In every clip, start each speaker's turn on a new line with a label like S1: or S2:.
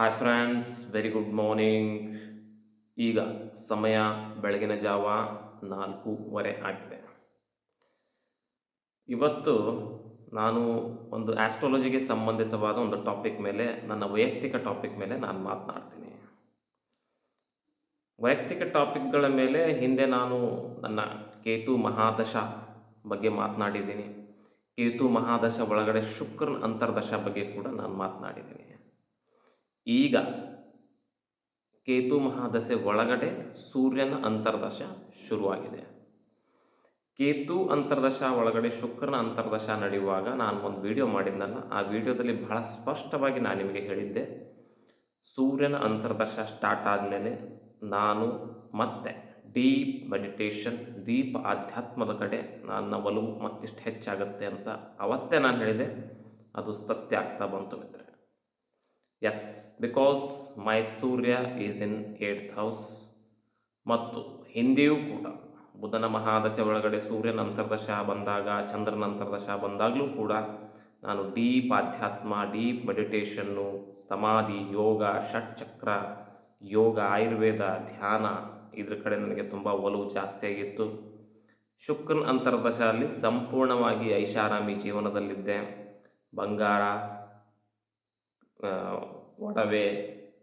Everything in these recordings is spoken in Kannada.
S1: Hi friends very good morning ಈಗ ಸಮಯ ಬೆಳಗಿನ ಜಾವ ನಾಲ್ಕೂವರೆ ಆಗಿದೆ. ಇವತ್ತು ನಾನು ಒಂದು ಆಸ್ಟ್ರಾಲಜಿಗೆ ಸಂಬಂಧಿತವಾದ ಒಂದು ಟಾಪಿಕ್ ಮೇಲೆ, ನನ್ನ ವೈಯಕ್ತಿಕ ಟಾಪಿಕ್ ಮೇಲೆ ನಾನು ಮಾತನಾಡ್ತೀನಿ. ವೈಯಕ್ತಿಕ ಟಾಪಿಕ್ಗಳ ಮೇಲೆ ಹಿಂದೆ ನಾನು ನನ್ನ ಕೇತು ಮಹಾದಶ ಬಗ್ಗೆ ಮಾತನಾಡಿದ್ದೀನಿ. ಕೇತು ಮಹಾದಶ ಒಳಗಡೆ ಶುಕ್ರನ ಅಂತರ್ದಶ ಬಗ್ಗೆ ಕೂಡ ನಾನು ಮಾತನಾಡಿದ್ದೀನಿ. ಈಗ ಕೇತು ಮಹಾದಶೆ ಒಳಗಡೆ ಸೂರ್ಯನ ಅಂತರ್ದಶ ಶುರುವಾಗಿದೆ. ಕೇತು ಅಂತರ್ದಶ ಒಳಗಡೆ ಶುಕ್ರನ ಅಂತರ್ದಶ ನಡೆಯುವಾಗ ನಾನು ಒಂದು ವಿಡಿಯೋ ಮಾಡಿದ್ದಲ್ಲ ಆ ವಿಡಿಯೋದಲ್ಲಿ ಬಹಳ ಸ್ಪಷ್ಟವಾಗಿ ನಾನು ನಿಮಗೆ ಹೇಳಿದ್ದೆ, ಸೂರ್ಯನ ಅಂತರ್ದಶ ಸ್ಟಾರ್ಟ್ ಆದಮೇಲೆ ನಾನು ಮತ್ತೆ ಡೀಪ್ ಮೆಡಿಟೇಷನ್ ದೀಪ ಆಧ್ಯಾತ್ಮದ ಕಡೆ ನನ್ನ ಒಲವು ಮತ್ತಿಷ್ಟು ಹೆಚ್ಚಾಗುತ್ತೆ ಅಂತ ಅವತ್ತೇ ನಾನು ಹೇಳಿದೆ, ಅದು ಸತ್ಯ ಆಗ್ತಾ ಬಂತು ಮಿತ್ರ yes because my Surya is in eighth house ಮತ್ತು ಹಿಂದೆಯೂ ಕೂಡ ಬುಧನ ಮಹಾದಶೆ ಒಳಗಡೆ ಸೂರ್ಯನ ಅಂತರ್ದಶ ಬಂದಾಗ, ಚಂದ್ರನ ಅಂತರ್ದಶ ಬಂದಾಗಲೂ ಕೂಡ ನಾನು ಡೀಪ್ ಆಧ್ಯಾತ್ಮ ಡೀಪ್ ಮೆಡಿಟೇಷನ್ನು ಸಮಾಧಿ, ಯೋಗ, ಷಟ್ಚಕ್ರ, ಯೋಗ, ಆಯುರ್ವೇದ, ಧ್ಯಾನ ಇದ್ರ ಕಡೆ ನನಗೆ ತುಂಬ ಒಲವು ಜಾಸ್ತಿ ಆಗಿತ್ತು. ಶುಕ್ರನ ಅಂತರ್ದಶ ಅಲ್ಲಿ ಸಂಪೂರ್ಣವಾಗಿ ಐಷಾರಾಮಿ ಜೀವನದಲ್ಲಿದ್ದೆ. ಬಂಗಾರ ಒಡವೆ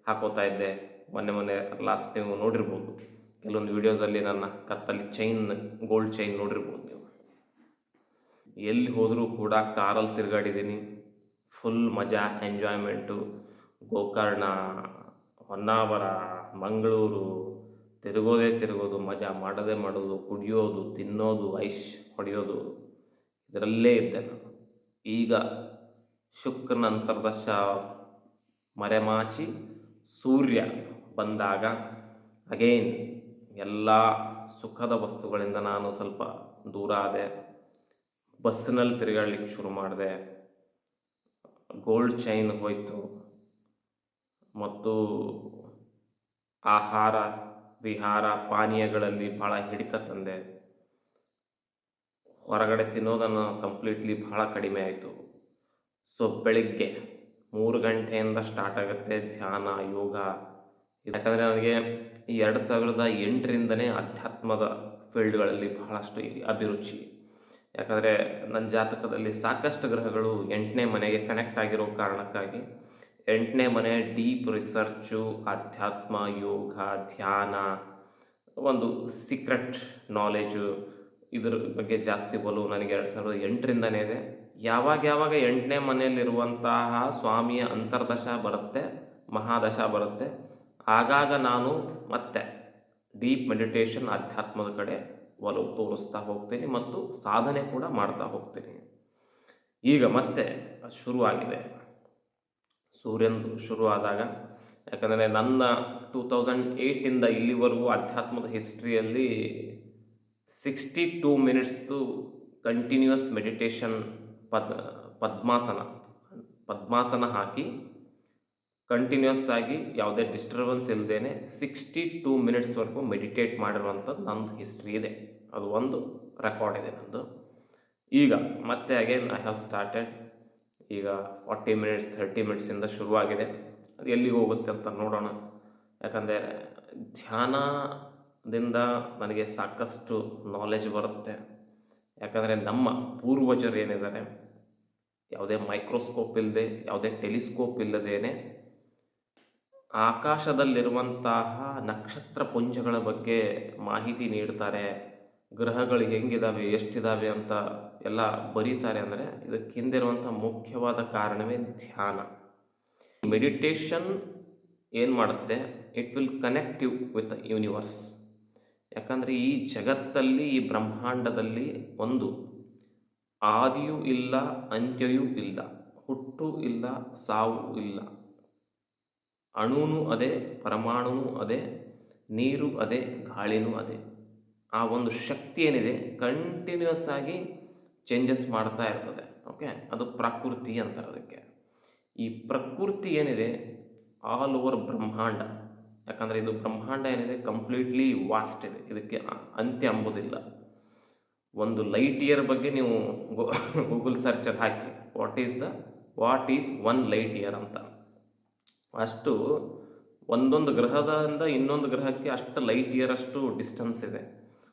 S1: ಹಾಕೋತಾ ಇದ್ದೆ. ಮೊನ್ನೆ ಮೊನ್ನೆ ಲಾಸ್ಟ್ ನೀವು ನೋಡಿರ್ಬೋದು. ಕೆಲವೊಂದು ವೀಡಿಯೋಸಲ್ಲಿ ನನ್ನ ಕತ್ತಲ್ಲಿ ಚೈನ್ ಗೋಲ್ಡ್ ಚೈನ್ ನೋಡಿರ್ಬೋದು ನೀವು. ಎಲ್ಲಿ ಹೋದರೂ ಕೂಡ ಕಾರಲ್ಲಿ ತಿರುಗಾಡಿದ್ದೀನಿ. ಫುಲ್ ಮಜಾ ಎಂಜಾಯ್ಮೆಂಟು ಗೋಕರ್ಣ, ಹೊನ್ನಾವರ, ಮಂಗಳೂರು. ತಿರುಗೋದೇ ತಿರುಗೋದು, ಮಜಾ ಮಾಡೋದೇ ಮಾಡೋದು, ಕುಡಿಯೋದು, ತಿನ್ನೋದು ಐಶ್ ಹೊಡೆಯೋದು. ಇದರಲ್ಲೇ ಇದ್ದೆ ನಾನು. ಈಗ ಶುಕ್ರನ ಅಂತರ್ದಶ ಮರೆಮಾಚಿ ಸೂರ್ಯ ಬಂದಾಗ ಅಗೇನ್ ಎಲ್ಲ ಸುಖದ ವಸ್ತುಗಳಿಂದ ನಾನು ಸ್ವಲ್ಪ ದೂರ ಆದೆ. ಬಸ್ಸಿನಲ್ಲಿ ತಿರುಗಾಡ್ಲಿಕ್ಕೆ ಶುರು ಮಾಡಿದೆ. ಗೋಲ್ಡ್ ಚೈನ್ ಹೋಯಿತು. ಮತ್ತು ಆಹಾರ, ವಿಹಾರ, ಪಾನೀಯಗಳಲ್ಲಿ ಭಾಳ ಹಿಡಿತ ತಂದೆ. ಹೊರಗಡೆ ತಿನ್ನೋದನ್ನು ಕಂಪ್ಲೀಟ್ಲಿ ಭಾಳ ಕಡಿಮೆ ಆಯಿತು. ಸೊ ಬೆಳಿಗ್ಗೆ ಮೂರು ಗಂಟೆಯಿಂದ ಸ್ಟಾರ್ಟ್ ಆಗುತ್ತೆ ಧ್ಯಾನ, ಯೋಗ. ಯಾಕಂದರೆ ನನಗೆ ಎರಡು ಸಾವಿರದ ಎಂಟರಿಂದನೇ ಅಧ್ಯಾತ್ಮದ ಫೀಲ್ಡ್ಗಳಲ್ಲಿ ಬಹಳಷ್ಟು ಅಭಿರುಚಿ. ಯಾಕಂದರೆ ನನ್ನ ಜಾತಕದಲ್ಲಿ ಸಾಕಷ್ಟು ಗ್ರಹಗಳು ಎಂಟನೇ ಮನೆಗೆ ಕನೆಕ್ಟ್ ಆಗಿರೋ ಕಾರಣಕ್ಕಾಗಿ ಎಂಟನೇ ಮನೆ ಡೀಪ್ ರಿಸರ್ಚು ಅಧ್ಯಾತ್ಮ, ಯೋಗ, ಧ್ಯಾನ, ಒಂದು ಸೀಕ್ರೆಟ್ ನಾಲೆಜು ಇದ್ರ ಬಗ್ಗೆ ಜಾಸ್ತಿ ಒಲವು ನನಗೆ ಎರಡು ಸಾವಿರದ ಎಂಟರಿಂದನೇ ಇದೆ. ಯಾವಾಗ ಯಾವಾಗ ಎಂಟನೇ ಮನೆಯಲ್ಲಿರುವಂತಹ ಸ್ವಾಮಿಯ ಅಂತರ್ದಶ ಬರುತ್ತೆ, ಮಹಾದಶ ಬರುತ್ತೆ, ಆಗಾಗ ನಾನು ಮತ್ತೆ ಡೀಪ್ ಮೆಡಿಟೇಷನ್ ಅಧ್ಯಾತ್ಮದ ಕಡೆ ಒಲವು ತೋರಿಸ್ತಾ ಹೋಗ್ತೀನಿ ಮತ್ತು ಸಾಧನೆ ಕೂಡ ಮಾಡ್ತಾ ಹೋಗ್ತೀನಿ. ಈಗ ಮತ್ತೆ ಶುರುವಾಗಿದೆ. ಸೂರ್ಯಂದು ಶುರುವಾದಾಗ, ಯಾಕಂದರೆ ನನ್ನ ಟೂ ತೌಸಂಡ್ ಏಯ್ಟಿಂದ ಇಲ್ಲಿವರೆಗೂ ಅಧ್ಯಾತ್ಮದ ಹಿಸ್ಟ್ರಿಯಲ್ಲಿ ಸಿಕ್ಸ್ಟಿ ಟೂ ಮಿನಿಟ್ಸ್ದು ಕಂಟಿನ್ಯೂಯಸ್ ಮೆಡಿಟೇಷನ್ ಪದ್, ಪದ್ಮಾಸನ ಪದ್ಮಾಸನ ಹಾಕಿ ಕಂಟಿನ್ಯೂಸ್ ಆಗಿ ಯಾವುದೇ ಡಿಸ್ಟರ್ಬೆನ್ಸ್ ಇಲ್ಲದೇನೆ ಸಿಕ್ಸ್ಟಿ ಟೂ ಮಿನಿಟ್ಸ್ವರೆಗೂ ಮೆಡಿಟೇಟ್ ಮಾಡಿರುವಂಥದ್ದು ನಂದು ಹಿಸ್ಟ್ರಿ ಇದೆ. ಅದು ಒಂದು ರೆಕಾರ್ಡ್ ಇದೆ ನಂದು. ಈಗ ಮತ್ತೆ ಅಗೇನ್ ಐ ಹ್ಯಾವ್ ಸ್ಟಾರ್ಟೆಡ್ ಈಗ ಫಾರ್ಟಿ ಮಿನಿಟ್ಸ್ ಥರ್ಟಿ ಮಿನಿಟ್ಸಿಂದ ಶುರುವಾಗಿದೆ. ಅದು ಎಲ್ಲಿಗೆ ಹೋಗುತ್ತೆ ಅಂತ ನೋಡೋಣ. ಯಾಕಂದರೆ ಧ್ಯಾನದಿಂದ ನನಗೆ ಸಾಕಷ್ಟು ನಾಲೆಜ್ ಬರುತ್ತೆ. ಯಾಕಂದರೆ ನಮ್ಮ ಪೂರ್ವಜರು ಏನಿದ್ದಾರೆ ಯಾವುದೇ ಮೈಕ್ರೋಸ್ಕೋಪ್ ಇಲ್ಲದೆ ಯಾವುದೇ ಟೆಲಿಸ್ಕೋಪ್ ಇಲ್ಲದೇನೆ ಆಕಾಶದಲ್ಲಿರುವಂತಹ ನಕ್ಷತ್ರ ಪುಂಜಗಳ ಬಗ್ಗೆ ಮಾಹಿತಿ ನೀಡ್ತಾರೆ. ಗ್ರಹಗಳು ಹೆಂಗಿದಾವೆ, ಎಷ್ಟಿದಾವೆ ಅಂತ ಎಲ್ಲ ಬರೀತಾರೆ ಅಂದರೆ ಇದಕ್ಕೆ ಹಿಂದಿರುವಂಥ ಮುಖ್ಯವಾದ ಕಾರಣವೇ ಧ್ಯಾನ. ಮೆಡಿಟೇಷನ್ ಏನು ಮಾಡುತ್ತೆ? It will connect you with universe ಯಾಕಂದರೆ ಈ ಜಗತ್ತಲ್ಲಿ, ಈ ಬ್ರಹ್ಮಾಂಡದಲ್ಲಿ ಒಂದು ಆದಿಯೂ ಇಲ್ಲ, ಅಂತ್ಯಯೂ ಇಲ್ಲ, ಹುಟ್ಟು ಇಲ್ಲ, ಸಾವು ಇಲ್ಲ. ಅಣುನೂ ಅದೇ, ಪರಮಾಣುನೂ ಅದೇ, ನೀರು ಅದೇ, ಗಾಳಿನೂ ಅದೇ. ಆ ಒಂದು ಶಕ್ತಿ ಏನಿದೆ ಕಂಟಿನ್ಯೂಸ್ ಆಗಿ ಚೇಂಜಸ್ ಮಾಡ್ತಾ ಇರ್ತದೆ. ಓಕೆ ಅದು ಪ್ರಕೃತಿ ಅಂತಾರೆ ಅದಕ್ಕೆ. ಈ ಪ್ರಕೃತಿ ಏನಿದೆ ಆಲ್ ಓವರ್ ಬ್ರಹ್ಮಾಂಡ. ಯಾಕಂದರೆ ಇದು ಬ್ರಹ್ಮಾಂಡ ಏನಿದೆ ಕಂಪ್ಲೀಟ್ಲಿ ವಾಸ್ಟ್ ಇದೆ. ಇದಕ್ಕೆ ಅಂತ್ಯ ಅಂಬುದಿಲ್ಲ. ಒಂದು ಲೈಟ್ ಇಯರ್ ಬಗ್ಗೆ ನೀವು ಗೂಗಲ್ ಸರ್ಚಲ್ಲಿ ಹಾಕಿ what is the what is one light year ಅಂತ. ಅಷ್ಟು ಒಂದೊಂದು ಗ್ರಹದಿಂದ ಇನ್ನೊಂದು ಗ್ರಹಕ್ಕೆ ಅಷ್ಟು ಲೈಟ್ ಇಯರ್ ಅಷ್ಟು ಡಿಸ್ಟೆನ್ಸ್ ಇದೆ.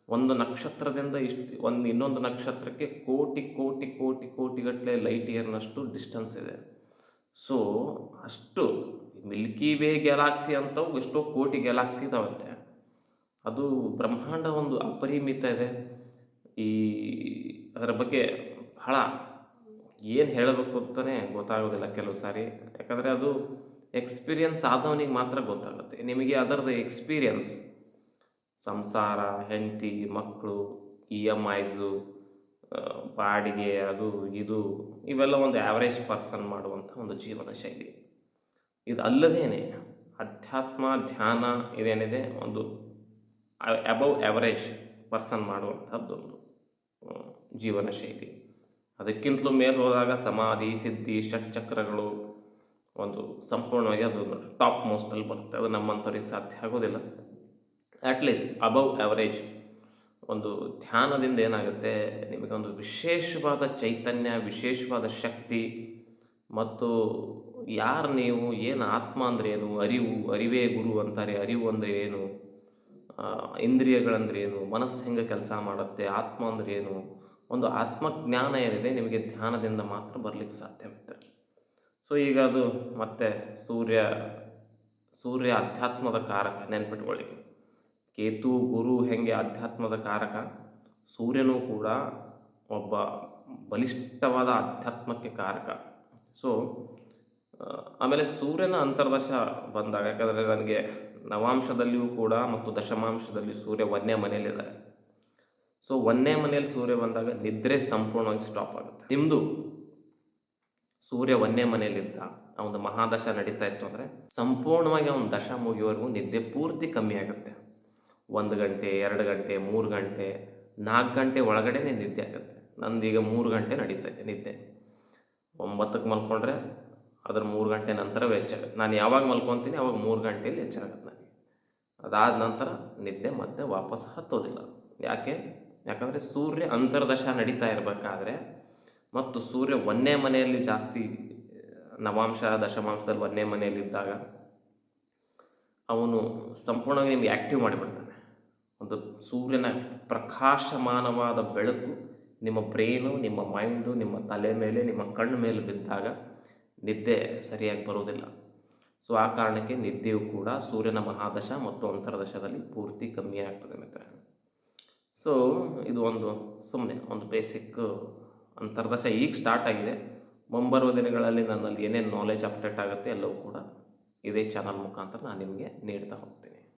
S1: ಒಂದು ನಕ್ಷತ್ರದಿಂದ ಇಷ್ಟು, ಒಂದು ಇನ್ನೊಂದು ನಕ್ಷತ್ರಕ್ಕೆ ಕೋಟಿ ಕೋಟಿ ಕೋಟಿ ಕೋಟಿಗಟ್ಟಲೆ ಲೈಟ್ ಇಯರ್ನಷ್ಟು ಡಿಸ್ಟೆನ್ಸ್ ಇದೆ. ಸೊ ಅಷ್ಟು ಮಿಲ್ಕಿ ವೇ ಗ್ಯಾಲಾಕ್ಸಿ ಅಂತವು ಎಷ್ಟೋ ಕೋಟಿ ಗ್ಯಾಲಾಕ್ಸಿ ಇದಾವಂತೆ. ಅದು ಬ್ರಹ್ಮಾಂಡ ಒಂದು ಅಪರಿಮಿತ ಇದೆ. ಈ ಅದರ ಬಗ್ಗೆ ಬಹಳ ಏನು ಹೇಳಬೇಕು ಅಂತಲೇ ಗೊತ್ತಾಗೋದಿಲ್ಲ ಕೆಲವು ಸಾರಿ. ಯಾಕಂದರೆ ಅದು ಎಕ್ಸ್ಪೀರಿಯನ್ಸ್ ಆದವನಿಗೆ ಮಾತ್ರ ಗೊತ್ತಾಗುತ್ತೆ. ನಿಮಗೆ ಅದರದ್ದು ಎಕ್ಸ್ಪೀರಿಯನ್ಸ್ ಸಂಸಾರ ಹೆಂಡತಿ ಮಕ್ಕಳು ಇ ಎಂ ಐಸು ಬಾಡಿಗೆ ಅದು ಇದು ಇವೆಲ್ಲ ಒಂದು ಆ್ಯಾವ್ರೇಜ್ ಪರ್ಸನ್ ಮಾಡುವಂಥ ಒಂದು ಜೀವನ ಶೈಲಿ. ಇದು ಅಲ್ಲದೇನೆ ಅಧ್ಯಾತ್ಮ ಧ್ಯಾನ ಇದೇನಿದೆ ಒಂದು ಅಬವ್ ಆ್ಯಾವರೇಜ್ ಪರ್ಸನ್ ಮಾಡುವಂಥದ್ದೊಂದು ಆ, ಜೀವನ ಶೈಲಿ ಅದಕ್ಕಿಂತಲೂ ಮೇಲೆ ಹೋದಾಗ ಸಮಾಧಿ, ಸಿದ್ಧಿ ಷಟ್ಚಕ್ರಗಳು ಒಂದು ಸಂಪೂರ್ಣವಾಗಿ ಅದು ಟಾಪ್ ಮೋಸ್ಟಲ್ಲಿ ಬರುತ್ತೆ. ಅದು ನಮ್ಮಂಥವ್ರಿಗೆ ಸಾಧ್ಯ ಆಗೋದಿಲ್ಲ. ಅಟ್ಲೀಸ್ಟ್ ಅಬವ್ ಆ್ಯಾವರೇಜ್ ಒಂದು ಧ್ಯಾನದಿಂದ ಏನಾಗುತ್ತೆ? ನಿಮಗೆ ಒಂದು ವಿಶೇಷವಾದ ಚೈತನ್ಯ, ವಿಶೇಷವಾದ ಶಕ್ತಿ ಮತ್ತು ಯಾರು ನೀವು, ಏನು ಆತ್ಮ ಅಂದರೆ ಏನು? ಅರಿವು, ಅರಿವೇ ಗುರು ಅಂತಾರೆ. ಅರಿವು ಅಂದರೆ ಏನು? ಆ, ಇಂದ್ರಿಯಗಳಂದ್ರೆ ಏನು? ಮನಸ್ಸು ಹೆಂಗೆ ಕೆಲಸ ಮಾಡುತ್ತೆ? ಆತ್ಮ ಅಂದ್ರೇನು ಏನು? ಒಂದು ಆತ್ಮಜ್ಞಾನ ಏನಿದೆ ನಿಮಗೆ ಧ್ಯಾನದಿಂದ ಮಾತ್ರ ಬರಲಿಕ್ಕೆ ಸಾಧ್ಯವಿದೆ. ಸೊ ಈಗ ಅದು ಮತ್ತೆ ಸೂರ್ಯ ಸೂರ್ಯ ಅಧ್ಯಾತ್ಮದ ಕಾರಕ ನೆನ್ಪಿಟ್ಕೊಳ್ಳಿ. ಕೇತು ಗುರು ಹೆಂಗೆ ಅಧ್ಯಾತ್ಮದ ಕಾರಕ? ಸೂರ್ಯನೂ ಕೂಡ ಒಬ್ಬ ಬಲಿಷ್ಠವಾದ ಅಧ್ಯಾತ್ಮಕ್ಕೆ ಕಾರಕ. ಸೊ ಆಮೇಲೆ ಸೂರ್ಯನ ಅಂತರ್ದಶ ಬಂದಾಗ ಯಾಕಂದರೆ ನನಗೆ ನವಾಂಶದಲ್ಲಿಯೂ ಕೂಡ ಮತ್ತು ದಶಮಾಂಶದಲ್ಲಿ ಸೂರ್ಯ ಒಂದೇ ಮನೆಯಲ್ಲಿದ್ದಾರೆ ಸೊ ಒಂದೇ ಮನೆಯಲ್ಲಿ ಸೂರ್ಯ ಬಂದಾಗ ನಿದ್ರೆ ಸಂಪೂರ್ಣವಾಗಿ ಸ್ಟಾಪ್ ಆಗುತ್ತೆ. ನಿಮ್ಮದು ಸೂರ್ಯ ಒಂದೇ ಮನೆಯಲ್ಲಿದ್ದ ಅವನ ಮಹಾದಶ ನಡೀತಾ ಇತ್ತು ಅಂದರೆ ಸಂಪೂರ್ಣವಾಗಿ ಅವನ ದಶ ಮುಗಿಯೋವರೆಗೂ ನಿದ್ದೆ ಪೂರ್ತಿ ಕಮ್ಮಿ ಆಗುತ್ತೆ. ಒಂದು ಗಂಟೆ, ಎರಡು ಗಂಟೆ, ಮೂರು ಗಂಟೆ, ನಾಲ್ಕು ಗಂಟೆ ಒಳಗಡೆ ನಿದ್ದೆ ಆಗುತ್ತೆ. ನಂದು ನಂದೀಗ ಮೂರು ಗಂಟೆ ನಡೀತಾ ಇದೆ ನಿದ್ದೆ. ಒಂಬತ್ತಕ್ಕೆ ಮಲ್ಕೊಂಡ್ರೆ ಅದ್ರ ಮೂರು ಗಂಟೆ ನಂತರ ಎಚ್ಚರ. ನಾನು ಯಾವಾಗ ಮಲ್ಕೊತೀನಿ ಅವಾಗ ಮೂರು ಗಂಟೆಯಲ್ಲಿ ಹೆಚ್ಚಾಗುತ್ತೆ ಅದಾದ ನಂತರ ನಿದ್ದೆ ಮತ್ತೆ ವಾಪಸ್ ಹತ್ತೋದಿಲ್ಲ. ಯಾಕೆ? ಯಾಕಂದರೆ ಸೂರ್ಯ ಅಂತರ್ದಶ ನಡೀತಾ ಇರಬೇಕಾದ್ರೆ ಮತ್ತು ಸೂರ್ಯ ಒಂದೇ ಮನೆಯಲ್ಲಿ ಜಾಸ್ತಿ, ನವಾಂಶ, ದಶಮಾಂಶದಲ್ಲಿ ಒಂದೇ ಮನೆಯಲ್ಲಿದ್ದಾಗ ಅವನು ಸಂಪೂರ್ಣವಾಗಿ ನಿಮಗೆ ಆ್ಯಕ್ಟಿವ್ ಮಾಡಿಬಿಡ್ತಾನೆ. ಒಂದು ಸೂರ್ಯನ ಪ್ರಕಾಶಮಾನವಾದ ಬೆಳಕು ನಿಮ್ಮ ಬ್ರೈನು ನಿಮ್ಮ ಮೈಂಡು ನಿಮ್ಮ ತಲೆ ಮೇಲೆ, ನಿಮ್ಮ ಕಣ್ಣು ಮೇಲೆ ಬಿದ್ದಾಗ ನಿದ್ದೆ ಸರಿಯಾಗಿ ಬರೋದಿಲ್ಲ. ಸೊ ಆ ಕಾರಣಕ್ಕೆ ನಿದ್ದೆಯೂ ಕೂಡ ಸೂರ್ಯನ ಮಹಾದಶ ಮತ್ತು ಅಂತರ್ದಶದಲ್ಲಿ ಪೂರ್ತಿ ಕಮ್ಮಿ ಆಗ್ತದೆ ಮಿತ್ರ ಸೊ ಇದು ಒಂದು ಸುಮ್ಮನೆ ಒಂದು ಬೇಸಿಕ್ ಅಂತರ್ದಶ ಈಗ ಸ್ಟಾರ್ಟ್ ಆಗಿದೆ. ಮುಂಬರುವ ದಿನಗಳಲ್ಲಿ ನನ್ನಲ್ಲಿ ಏನೇನು ನಾಲೆಜ್ ಅಪ್ಡೇಟ್ ಆಗುತ್ತೆ ಎಲ್ಲವೂ ಕೂಡ ಇದೇ ಚಾನಲ್ ಮುಖಾಂತರ ನಾನು ನಿಮಗೆ ನೀಡ್ತಾ ಹೋಗ್ತೀನಿ.